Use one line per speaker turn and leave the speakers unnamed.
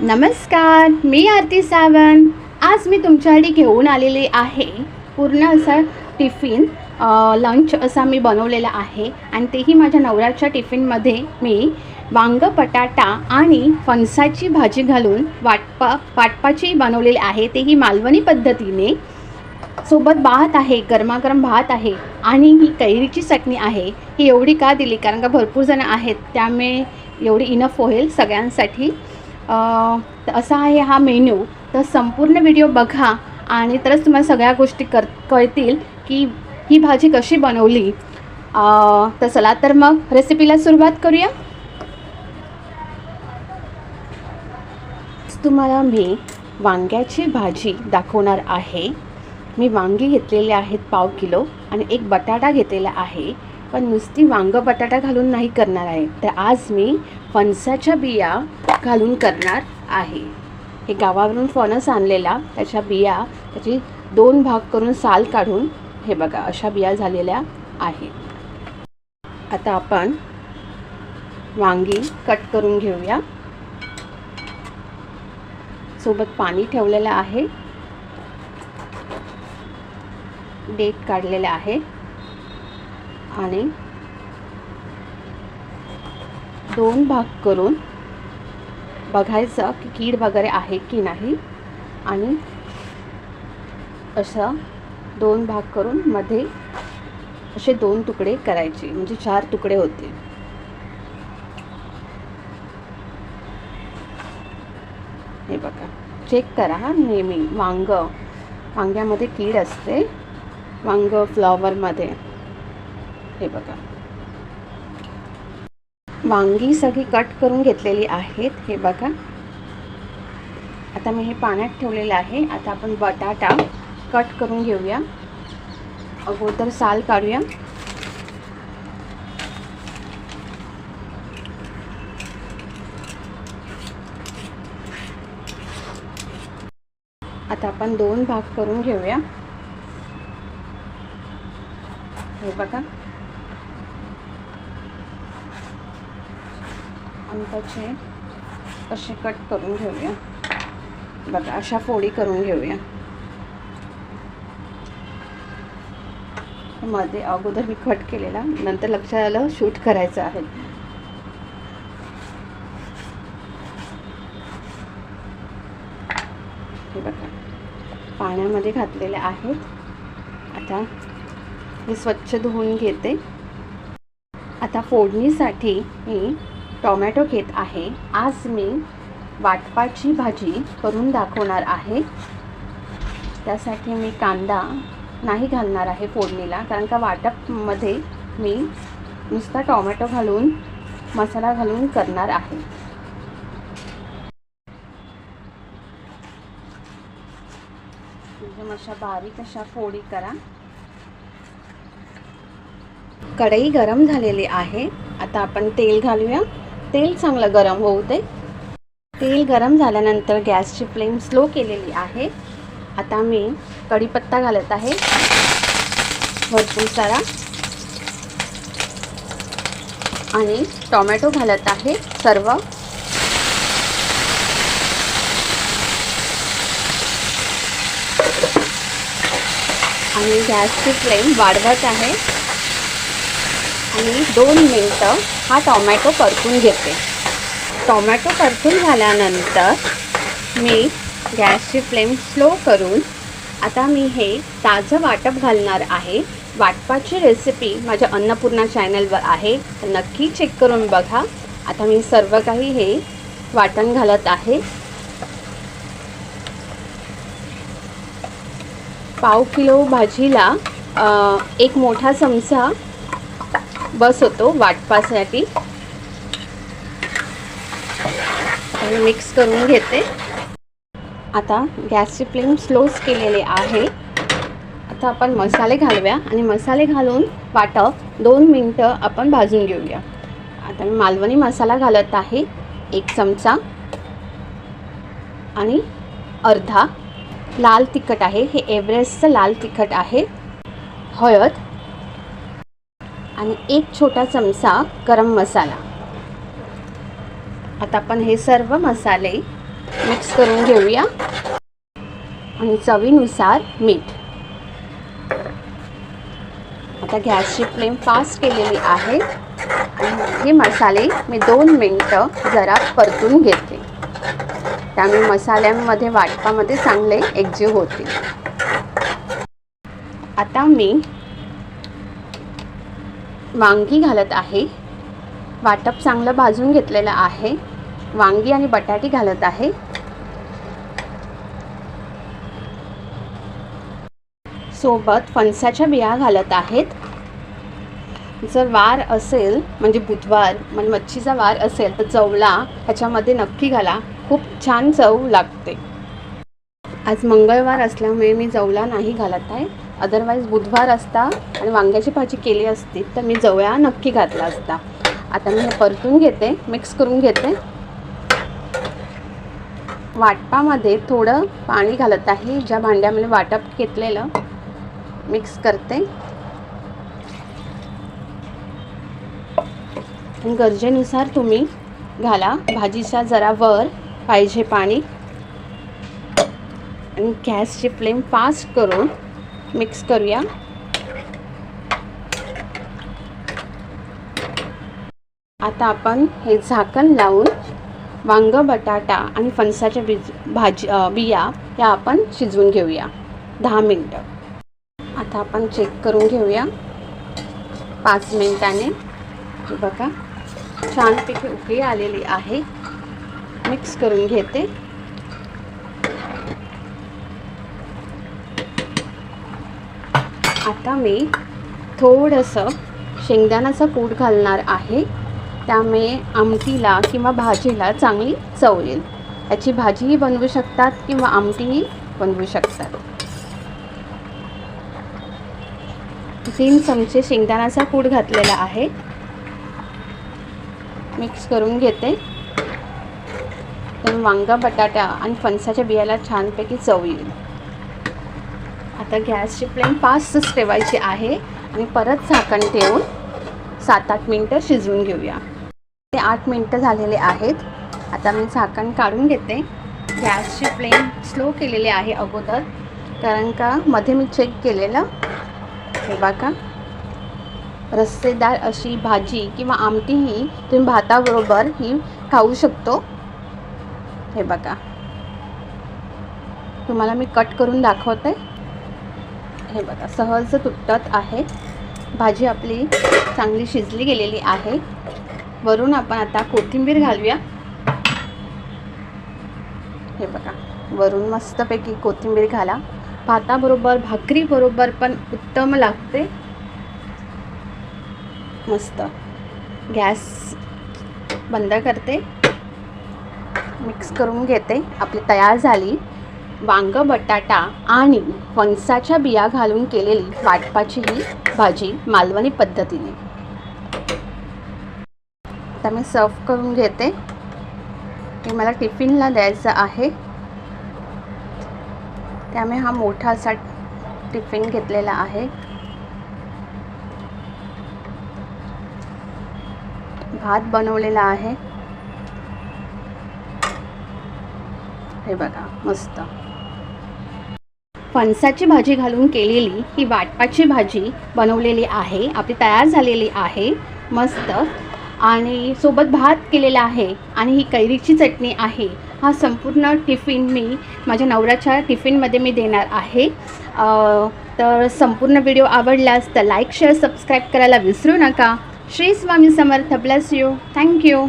नमस्कार मी आरती सावंत. आज मी तुमच्यासाठी घेऊन आलेले आहे पूर्ण असा टिफिन लंच असा मी बनवलेला आहे. आणि तेही माझ्या नवऱ्याच्या टिफिनमध्ये मी वांग बटाटा आणि फणसाची भाजी घालून वाटपा वाटपाची बनवलेली आहे. तेही मालवणी पद्धतीने. सोबत भात आहे गरमागरम भात आहे आणि ही कैरीची चटणी आहे. ही एवढी का दिली? कारण का भरपूर जण आहेत. त्यामुळे एवढी इनफ होईल सगळ्यांसाठी असा आहे हा मेन्यू. तर संपूर्ण व्हिडिओ बघा आणि तरच तुम्हाला सगळ्या गोष्टी कर कळतील की ही भाजी कशी बनवली. तर चला तर मग रेसिपीला सुरुवात करूया. तुम्हाला मी वांग्याची भाजी दाखवणार आहे. मी वांगी घेतलेले आहेत पाव किलो आणि एक बटाटा घेतलेला आहे. पण नुसती वांग बटाटा घालून नाही करणार आहे. तर आज मी फणसाच्या बिया घालून करणार आहे. हे गावावरून फणस आणलेला त्याच्या बिया त्याची दोन भाग करून साल काढून हे बघा अशा बिया झालेल्या आहेत. आता आपण वांगी कट करून घेऊया. सोबत पाणी ठेवलेलं आहे. डेट काढलेलं आहे. आणि दोन भाग करून बघायचं की कीड वगैरे आहे की नाही. आणि असं दोन भाग करून मध्ये असे दोन तुकडे करायचे म्हणजे चार तुकडे होते. हे बघा चेक करा हा नेहमी. वांग वांग्यामध्ये कीड असते. वांग फ्लॉवरमध्ये हे बघा. वांगी सगळी कट करून घेतलेली आहेत. हे बघा. आता मी हे पाण्यात ठेवलेलं आहे. आता आपण बटाटा कट करून घेऊया. अगोदर साल काढूया. आता आपण दोन भाग करून घेऊया. हे बघा. आणि त्याचे असे कट करून घेऊया. बघा अशा फोडी करून घेऊया. मध्ये अगोदर मी कट केलेला नंतर लक्षात आलं शूट करायचं आहे. हे बघा पाण्यामध्ये घातलेले आहेत आता हे स्वच्छ धुवून घेते. आता फोडणीसाठी मी टोमॅटो घेत आहे. आज मी वाटपाची भाजी करून दाखवणार आहे. त्यासाठी मी कांदा नाही घालणार आहे फोडणीला कारण का वाटपमध्ये मी नुसता टोमॅटो घालून मसाला घालून करणार आहे. एकदम अशा बारीक अशा फोडी करा. कढई गरम झालेली आहे. आता आपण तेल घालूया. तेल चांगलं गरम होऊ दे. तेल गरम झाल्यानंतर गॅसची फ्लेम स्लो केलेली आहे. आता मी कढीपत्ता घालत आहे. भरपूर सारा. आणि टोमॅटो घालत आहे सर्व. आणि गॅसची फ्लेम वाढवत आहे. आणि दोन मिनटं हा टॉमॅटो परतून घेते. टॉमॅटो परतून झाल्यानंतर मी गॅसची फ्लेम स्लो करून आता मी हे ताजं वाटप घालणार आहे. वाटपाची रेसिपी माझ्या अन्नपूर्णा चॅनलवर आहे. नक्की चेक करून बघा. आता मी सर्व काही हे वाटण घालत आहे. पाव किलो भाजीला एक मोठा चमचा बस होतो वाटपासाठी मिक्स करून घेते. आता गॅसची फ्लेम स्लोच केलेले आहे. आता आपण मसाले घालूया आणि मसाले घालून वाटप दोन मिनटं आपण भाजून घेऊया. आता मी मालवणी मसाला घालत आहे एक चमचा. आणि अर्धा लाल तिखट आहे. हे एव्हरेस्टचं लाल तिखट आहे. हळद आणि एक छोटा चमचा गरम मसाला. आता आपण हे सर्व मसाले मिक्स करून घेऊया. आणि चवीनुसार मीठ. आता गॅसची फ्लेम फास्ट केलेली आहे. आणि हे मसाले मी दोन मिनटं जरा परतून घेते. त्यामुळे मसाल्यांमध्ये वाटपामध्ये चांगले एकजीव होतील. आता मी वांगी घालत आहे. वाटप चांगलं भाजून घेतलेलं आहे. वांगी आणि बटाटे घालत आहे. सोबत फणसाच्या बिया घालत आहेत. जर वार असेल म्हणजे बुधवार म्हणजे मच्छीचा वार असेल तर चवला ह्याच्यामध्ये नक्की घाला. खूप छान चव लागते. आज मंगळवार असल्यामुळे मी जवला नाही घालत आहे. अदरवाईज बुधवार असता आणि वांग्याची भाजी केली असती तर मी जवळा नक्की घातला असता. आता मी हे परतून घेते मिक्स करून घेते. वाटपामध्ये थोडं पाणी घालत आहे ज्या भांड्यामध्ये वाटप घेतलेलं. मिक्स करते. गरजेनुसार तुम्ही घाला. भाजीच्या जरा वर पाहिजे पाणी. आणि गॅसची फ्लेम फास्ट करून मिक्स करूया. आता आपण हे झाकण लावून वांग बटाटा आणि फणसाच्या बीज भाजी बिया या आपण शिजवून घेऊया. दहा मिनटं. आता आपण चेक करून घेऊया. पाच मिनिटाने. बघा बघा छानपैकी उकळी आलेली आहे. मिक्स करून घेते. आता मी थोडंसं शेंगदाण्याचं कूट घालणार आहे. त्यामुळे आमटीला किंवा भाजीला चांगली चव येईल. याची भाजीही बनवू शकतात किंवा आमटीही बनवू शकतात. तीन चमचे शेंगदाण्याचा कूट घातलेला आहे. मिक्स करून घेते. तर वांगा बटाटा आणि फणसाच्या बियाला छानपैकी चव येईल. आता गॅसची फ्लेम फास्टच ठेवायची आहे. आणि परत झाकण ठेवून सात आठ मिनटं शिजवून घेऊया. ते आठ मिनटं झालेले आहेत. आता मी झाकण काढून घेते. गॅसची फ्लेम स्लो केलेली आहे अगोदर. कारण का मध्ये मी चेक केलेलं. हे बघा. रस्सेदार अशी भाजी किंवा आमटीही तुम्ही भाताबरोबर ही खाऊ शकतो. हे बघा. तुम्हाला मी कट करून दाखवते. हे बघा सहज तुटत आहे. भाजी आपली चांगली शिजली गेलेली आहे. वरून आपण आता कोथिंबीर घालूया. हे बघा वरून मस्तपैकी कोथिंबीर घाला. भाताबरोबर भाकरीबरोबर पण उत्तम लागते. मस्त. गॅस बंद करते. मिक्स करून घेते. आपली तयार झाली. वांग बटाटा आणि फणसाच्या बिया घालून केलेली वाटपाची ही भाजी मालवणी पद्धतीने. आता मी सर्व करून घेते. हे मला टिफिनला द्यायचं आहे. त्यामुळे हा मोठा असा टिफिन घेतलेला आहे. भात बनवलेला आहे. हे बघा मस्त. फणसाची भाजी घालून केलेली ही वाटपाची भाजी बनवलेली आहे. आपली तयार झालेली आहे. मस्त. आणि सोबत भात केलेला आहे. आणि ही कैरीची चटणी आहे. हा संपूर्ण टिफिन मी माझ्या नवऱ्याच्या टिफिनमध्ये मी देणार आहे. तर संपूर्ण व्हिडिओ आवडल्यास तर लाईक शेअर सबस्क्राईब करायला विसरू नका. Shri Swami Samarth. Bless you thank you